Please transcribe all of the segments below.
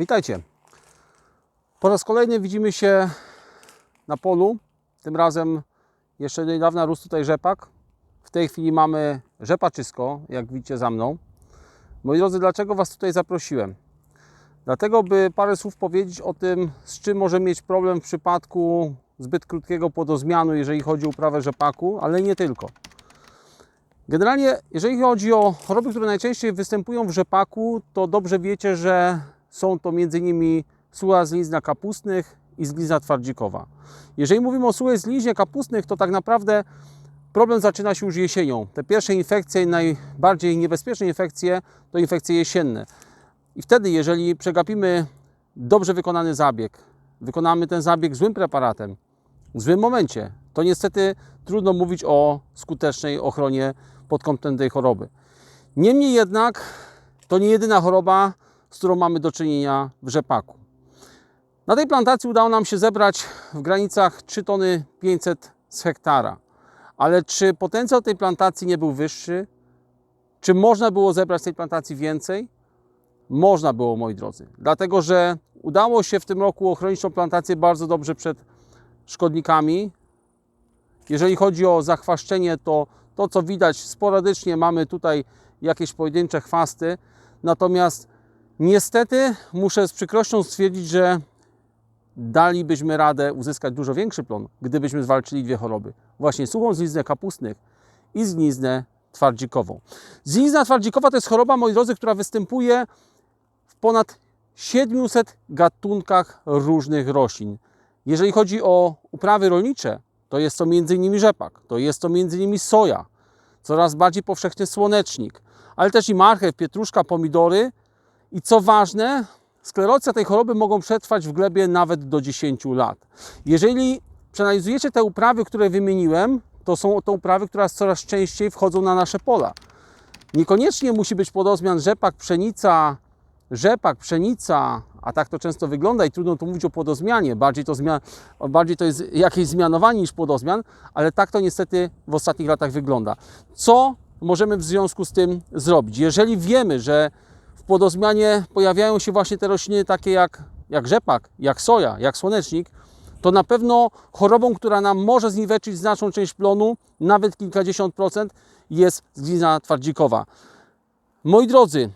Witajcie. Po raz kolejny widzimy się na polu. Tym razem jeszcze niedawna rósł tutaj rzepak. W tej chwili mamy rzepaczysko, jak widzicie za mną. Moi drodzy, dlaczego Was tutaj zaprosiłem? Dlatego, by parę słów powiedzieć o tym, z czym może mieć problem w przypadku zbyt krótkiego płodozmianu, jeżeli chodzi o uprawę rzepaku, ale nie tylko. Generalnie, jeżeli chodzi o choroby, które najczęściej występują w rzepaku, to dobrze wiecie, że są to m.in. sucha zlizna kapustnych i zlizna twardzikowa. Jeżeli mówimy o suchej zliźnie kapustnych, to tak naprawdę problem zaczyna się już jesienią. Te pierwsze infekcje, najbardziej niebezpieczne infekcje, to infekcje jesienne. I wtedy, jeżeli przegapimy dobrze wykonany zabieg, wykonamy ten zabieg złym preparatem, w złym momencie, to niestety trudno mówić o skutecznej ochronie pod kątem tej choroby. Niemniej jednak to nie jedyna choroba, z którą mamy do czynienia w rzepaku. Na tej plantacji udało nam się zebrać w granicach 3 tony 500 z hektara. Ale czy potencjał tej plantacji nie był wyższy? Czy można było zebrać z tej plantacji więcej? Można było, moi drodzy. Dlatego, że udało się w tym roku ochronić tą plantację bardzo dobrze przed szkodnikami. Jeżeli chodzi o zachwaszczenie, to to co widać sporadycznie mamy tutaj jakieś pojedyncze chwasty. Natomiast niestety muszę z przykrością stwierdzić, że dalibyśmy radę uzyskać dużo większy plon, gdybyśmy zwalczyli dwie choroby. Właśnie suchą zliznę kapustnych i zliznę twardzikową. Zlizna twardzikowa to jest choroba, moi drodzy, która występuje w ponad 700 gatunkach różnych roślin. Jeżeli chodzi o uprawy rolnicze, to jest to m.in. rzepak, to jest to m.in. soja, coraz bardziej powszechny słonecznik, ale też i marchew, pietruszka, pomidory i co ważne, sklerocja tej choroby mogą przetrwać w glebie nawet do 10 lat. Jeżeli przeanalizujecie te uprawy, które wymieniłem, to są to uprawy, które coraz częściej wchodzą na nasze pola. Niekoniecznie musi być płodozmian rzepak, pszenica, rzepak, pszenica, a tak to często wygląda i trudno tu mówić o płodozmianie, bardziej to, bardziej to jest jakieś zmianowanie niż płodozmian, ale tak to niestety w ostatnich latach wygląda. Co możemy w związku z tym zrobić? Jeżeli wiemy, że płodozmianie pojawiają się właśnie te rośliny takie jak, jak rzepak, jak soja, jak słonecznik, to na pewno chorobą, która nam może zniweczyć znaczną część plonu, nawet kilkadziesiąt procent, jest zglina twardzikowa. Moi drodzy,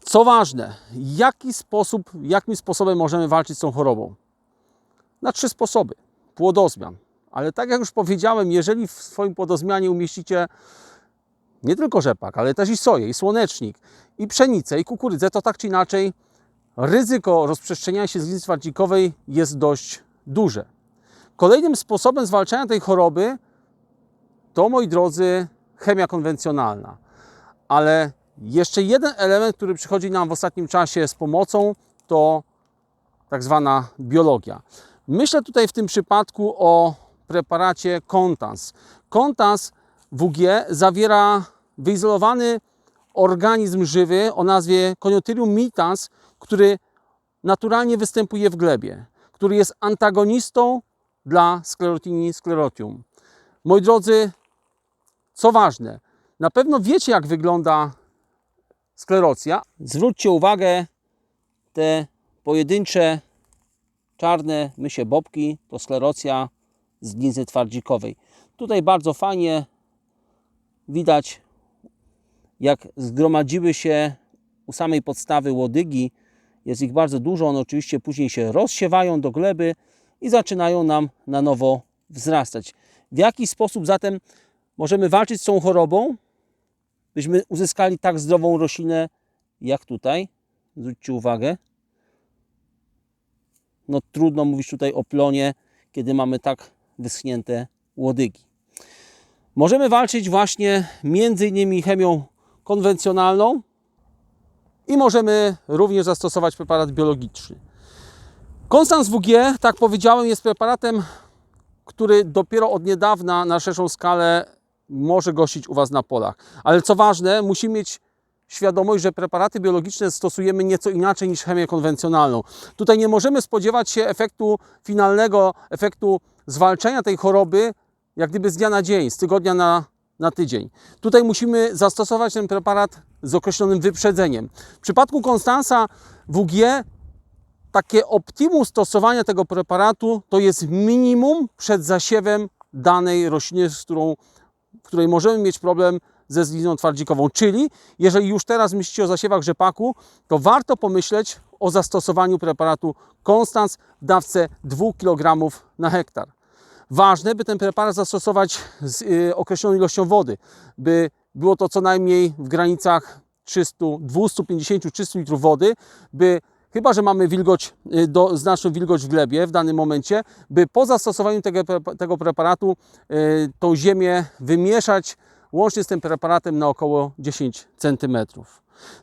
co ważne, jaki sposób, jakim sposobem możemy walczyć z tą chorobą? Na trzy sposoby. Płodozmian. Ale tak jak już powiedziałem, jeżeli w swoim płodozmianie umieścicie nie tylko rzepak, ale też i soję, i słonecznik, i pszenicę, i kukurydzę, to tak czy inaczej ryzyko rozprzestrzeniania się zgliny twardzikowej jest dość duże. Kolejnym sposobem zwalczania tej choroby to, moi drodzy, chemia konwencjonalna. Ale jeszcze jeden element, który przychodzi nam w ostatnim czasie z pomocą, to tak zwana biologia. Myślę tutaj w tym przypadku o preparacie Contans. Contans WG zawiera wyizolowany organizm żywy o nazwie Coniotyrium mitans, który naturalnie występuje w glebie, który jest antagonistą dla sklerotinii sklerotium. Moi drodzy, co ważne, na pewno wiecie, jak wygląda sklerocja. Zwróćcie uwagę, te pojedyncze czarne mysie bobki to sklerocja z gliny twardzikowej. Tutaj bardzo fajnie widać, jak zgromadziły się u samej podstawy łodygi. Jest ich bardzo dużo, one oczywiście później się rozsiewają do gleby i zaczynają nam na nowo wzrastać. W jaki sposób zatem możemy walczyć z tą chorobą? byśmy uzyskali tak zdrową roślinę jak tutaj. Zwróćcie uwagę. No trudno mówić tutaj o plonie, kiedy mamy tak wyschnięte łodygi. Możemy walczyć właśnie między innymi chemią konwencjonalną i możemy również zastosować preparat biologiczny. Konstans WG, tak powiedziałem, jest preparatem, który dopiero od niedawna na szerszą skalę może gościć u Was na polach. Ale co ważne, musimy mieć świadomość, że preparaty biologiczne stosujemy nieco inaczej niż chemię konwencjonalną. Tutaj nie możemy spodziewać się efektu finalnego, efektu zwalczenia tej choroby, jak gdyby z dnia na dzień, z tygodnia na, na tydzień. Tutaj musimy zastosować ten preparat z określonym wyprzedzeniem. W przypadku Konstansa WG takie optimum stosowania tego preparatu to jest minimum przed zasiewem danej rośliny, z którą, w której możemy mieć problem ze zglizną twardzikową. Czyli jeżeli już teraz myślicie o zasiewach rzepaku, to warto pomyśleć o zastosowaniu preparatu Konstans w dawce 2 kg na hektar. Ważne, by ten preparat zastosować z y, określoną ilością wody, by było to co najmniej w granicach 300, 250-300 litrów wody, by chyba, że mamy wilgoć, y, do, znaczną wilgoć w glebie w danym momencie, by po zastosowaniu tego, tego preparatu y, tą ziemię wymieszać łącznie z tym preparatem na około 10 cm.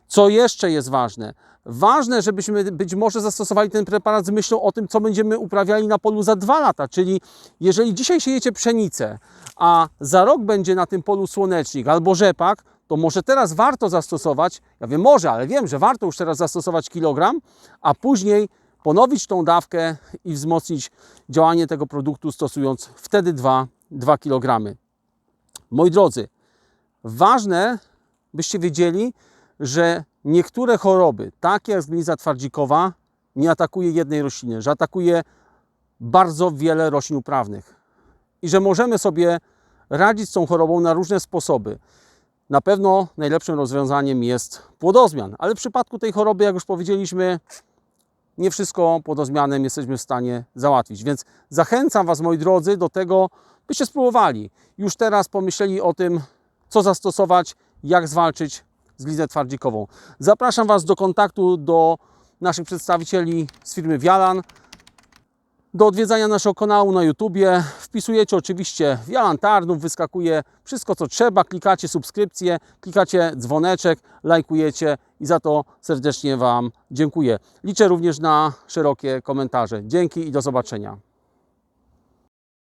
Co jeszcze jest ważne? Ważne, żebyśmy być może zastosowali ten preparat z myślą o tym, co będziemy uprawiali na polu za dwa lata. Czyli jeżeli dzisiaj siejecie pszenicę, a za rok będzie na tym polu słonecznik albo rzepak, to może teraz warto zastosować, ja wiem może, ale wiem, że warto już teraz zastosować kilogram, a później ponowić tą dawkę i wzmocnić działanie tego produktu stosując wtedy 2, 2 kg. Moi drodzy, ważne, byście wiedzieli, że niektóre choroby, takie jak zgniza twardzikowa, nie atakuje jednej rośliny, że atakuje bardzo wiele roślin uprawnych i że możemy sobie radzić z tą chorobą na różne sposoby. Na pewno najlepszym rozwiązaniem jest płodozmian, ale w przypadku tej choroby, jak już powiedzieliśmy, nie wszystko płodozmianem jesteśmy w stanie załatwić. Więc zachęcam Was, moi drodzy, do tego, byście spróbowali. Już teraz pomyśleli o tym, co zastosować, jak zwalczyć z twardzikową. Zapraszam Was do kontaktu do naszych przedstawicieli z firmy Wialan, do odwiedzania naszego kanału na YouTubie. Wpisujecie oczywiście Wialan Tarnów, wyskakuje wszystko co trzeba, klikacie subskrypcję, klikacie dzwoneczek, lajkujecie i za to serdecznie Wam dziękuję. Liczę również na szerokie komentarze. Dzięki i do zobaczenia.